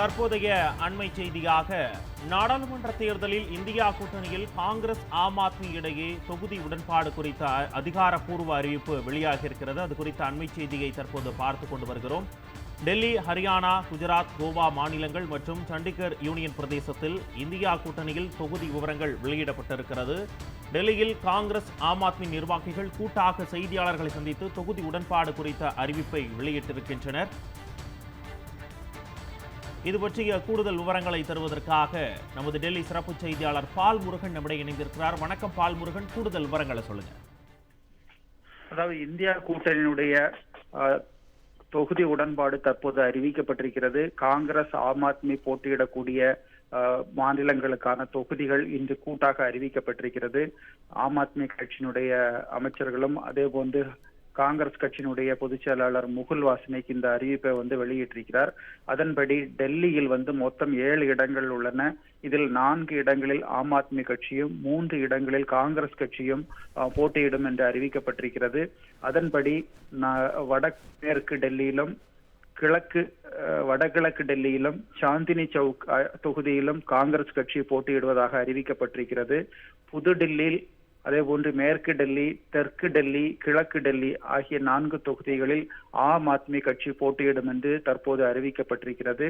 தற்போதைய அண்மை செய்தியாக நாடாளுமன்ற தேர்தலில் இந்தியா கூட்டணியில் காங்கிரஸ் ஆம் ஆத்மி இடையே தொகுதி உடன்பாடு குறித்த அதிகாரப்பூர்வ அறிவிப்பு வெளியாகி இருக்கிறது அது குறித்த அண்மை செய்தியை தற்போது பார்த்து கொண்டு வருகிறோம். டெல்லி ஹரியானா குஜராத் கோவா மாநிலங்கள் மற்றும் சண்டிகர் யூனியன் பிரதேசத்தில் இந்தியா கூட்டணியில் தொகுதி விவரங்கள் வெளியிடப்பட்டிருக்கிறது. டெல்லியில் காங்கிரஸ் ஆம் ஆத்மி நிர்வாகிகள் கூட்டாக செய்தியாளர்களை சந்தித்து தொகுதி உடன்பாடு குறித்த அறிவிப்பை வெளியிட்டிருக்கின்றனர். இது பற்றிய கூடுதல் விவரங்களை தருவதற்காக நமது டெல்லி சிறப்பு செய்தியாளர் பால் முருகன் நம்மிடையே இணைந்திருக்கிறார். வணக்கம் பால் முருகன். கூடுதல் விவரங்களை சொல்லுங்க. அதாவது இந்தியா கூட்டணியினுடைய அஹ், தொகுதி உடன்பாடு தற்போது அறிவிக்கப்பட்டிருக்கிறது. காங்கிரஸ் ஆம் ஆத்மி போட்டியிடக்கூடிய மாநிலங்களுக்கான தொகுதிகள் இன்று கூட்டாக அறிவிக்கப்பட்டிருக்கிறது. ஆம் ஆத்மி கட்சியினுடைய அமைச்சர்களும் அதே போன்று காங்கிரஸ் கட்சியினுடைய பொதுச் செயலாளர் முகுல் வாசனிக் இந்த அறிவிப்பை வந்து வெளியிட்டிருக்கிறார். அதன்படி டெல்லியில் வந்து மொத்தம் ஏழு இடங்கள் உள்ளன. இதில் நான்கு இடங்களில் ஆம் ஆத்மி கட்சியும் மூன்று இடங்களில் காங்கிரஸ் கட்சியும் போட்டியிடும் என்று அறிவிக்கப்பட்டிருக்கிறது. அதன்படி வடமேற்கு டெல்லியிலும் கிழக்கு வடகிழக்கு டெல்லியிலும் சாந்தினி சவுக் தொகுதியிலும் காங்கிரஸ் கட்சி போட்டியிடுவதாக அறிவிக்கப்பட்டிருக்கிறது. புதுடில்லியில் அதே போன்று மேற்கு டெல்லி தெற்கு டெல்லி கிழக்கு டெல்லி ஆகிய நான்கு தொகுதிகளில் ஆம் ஆத்மி கட்சி போட்டியிடும் என்று தற்போது அறிவிக்கப்பட்டிருக்கிறது.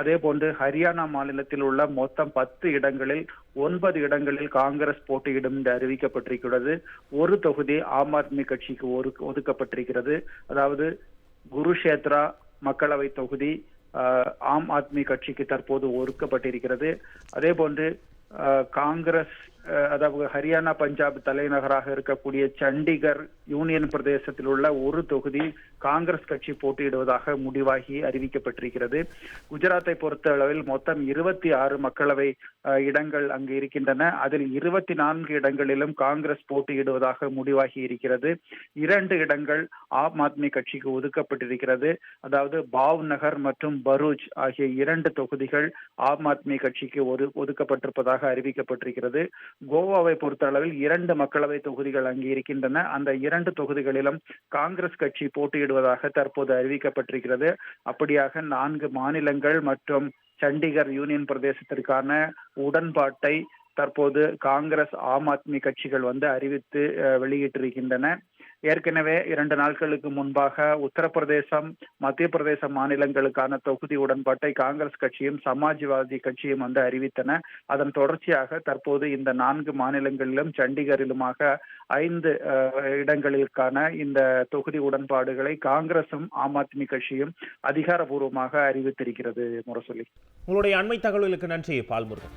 அதே போன்று ஹரியானா மாநிலத்தில் உள்ள மொத்தம் பத்து இடங்களில் ஒன்பது இடங்களில் காங்கிரஸ் போட்டியிடும் என்று அறிவிக்கப்பட்டிருக்கிறது. ஒரு தொகுதி ஆம் ஆத்மி கட்சிக்கு ஒரு ஒதுக்கப்பட்டிருக்கிறது. அதாவது குருஷேத்ரா மக்களவை தொகுதி ஆம் ஆத்மி கட்சிக்கு தற்போது ஒதுக்கப்பட்டிருக்கிறது. அதே போன்று காங்கிரஸ் அதாவது ஹரியானா பஞ்சாப் தலைநகராக இருக்கக்கூடிய சண்டிகர் யூனியன் பிரதேசத்தில் உள்ள ஒரு தொகுதி காங்கிரஸ் கட்சி போட்டியிடுவதாக முடிவாகி அறிவிக்கப்பட்டிருக்கிறது. குஜராத்தை பொறுத்த அளவில் மொத்தம் இருபத்தி ஆறு மக்களவை அஹ், இடங்கள் அங்கு இருக்கின்றன. அதில் இருபத்தி நான்கு இடங்களிலும் காங்கிரஸ் போட்டியிடுவதாக முடிவாகி இருக்கிறது. இரண்டு இடங்கள் ஆம் ஆத்மி கட்சிக்கு ஒதுக்கப்பட்டிருக்கிறது. அதாவது பாவ் நகர் மற்றும் பரூச் ஆகிய இரண்டு தொகுதிகள் ஆம் ஆத்மி கட்சிக்கு ஒரு ஒதுக்கப்பட்டிருப்பதாக அறிவிக்கப்பட்டிருக்கிறது. கோவாவை பொறுத்த அளவில் இரண்டு மக்களவை தொகுதிகள் அங்கே இருக்கின்றன. அந்த இரண்டு தொகுதிகளிலும் காங்கிரஸ் கட்சி போட்டியிடுவதாக தற்போது அறிவிக்கப்பட்டிருக்கிறது. அப்படியாக நான்கு மாநிலங்கள் மற்றும் சண்டிகர் யூனியன் பிரதேசத்திற்கான உடன்பாட்டை தற்போது காங்கிரஸ் ஆம் ஆத்மி கட்சிகள் வந்து அறிவித்து அஹ், வெளியிட்டிருக்கின்றன. ஏற்கனவே இரண்டு நாட்களுக்கு முன்பாக உத்தரப்பிரதேசம் மத்திய பிரதேச மாநிலங்களுக்கான தொகுதி உடன்பாட்டை காங்கிரஸ் கட்சியும் சமாஜ்வாதி கட்சியும் வந்து அறிவித்தன. அதன் தொடர்ச்சியாக தற்போது இந்த நான்கு மாநிலங்களிலும் சண்டிகரிலுமாக ஐந்து இடங்களுக்கான இந்த தொகுதி உடன்பாடுகளை காங்கிரசும் ஆம் ஆத்மி கட்சியும் அதிகாரபூர்வமாக அறிவித்திருக்கிறது முரசொலி. உங்களுடைய அண்மை தகவல்களுக்கு நன்றி பால்முருகன்.